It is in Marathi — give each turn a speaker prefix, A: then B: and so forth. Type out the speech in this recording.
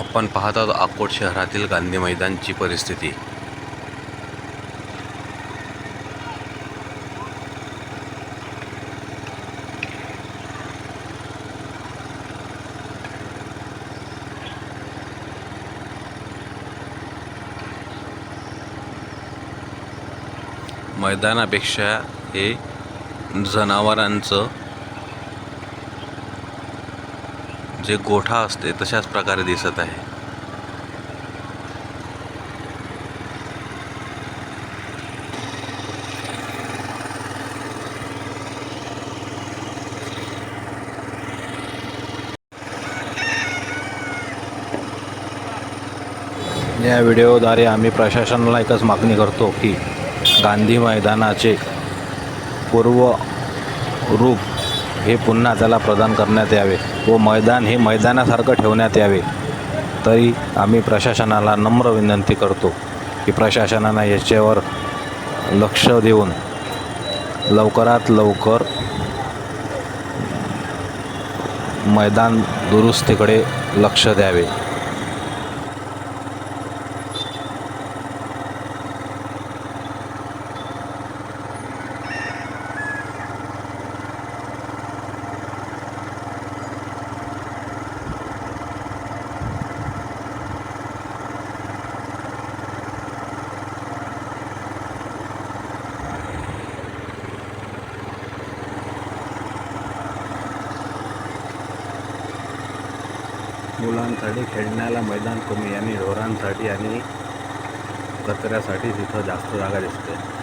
A: आपण पाहत आहोत अकोट शहरातील गांधी मैदानची परिस्थिती. मैदानापेक्षा हे जनावरांचं जे गोठा असते तशाच प्रकारे दिसत आहे.
B: या व्हिडिओद्वारे आम्ही प्रशासनाला एकच मागणी करतो की गांधी मैदानाचे पूर्व रूप हे पुन्हा त्याला प्रदान करण्यात यावे व मैदान हे मैदानासारखं ठेवण्यात यावे. तरी आम्ही प्रशासनाला नम्र विनंती करतो की प्रशासनानं याच्यावर लक्ष देऊन लवकरात लवकर मैदान दुरुस्तीकडे लक्ष द्यावे. मुलांसाठी खेळण्याला मैदान कमी आणि ढोरांसाठी आणि कचऱ्यासाठी तिथं जास्त जागा दिसते.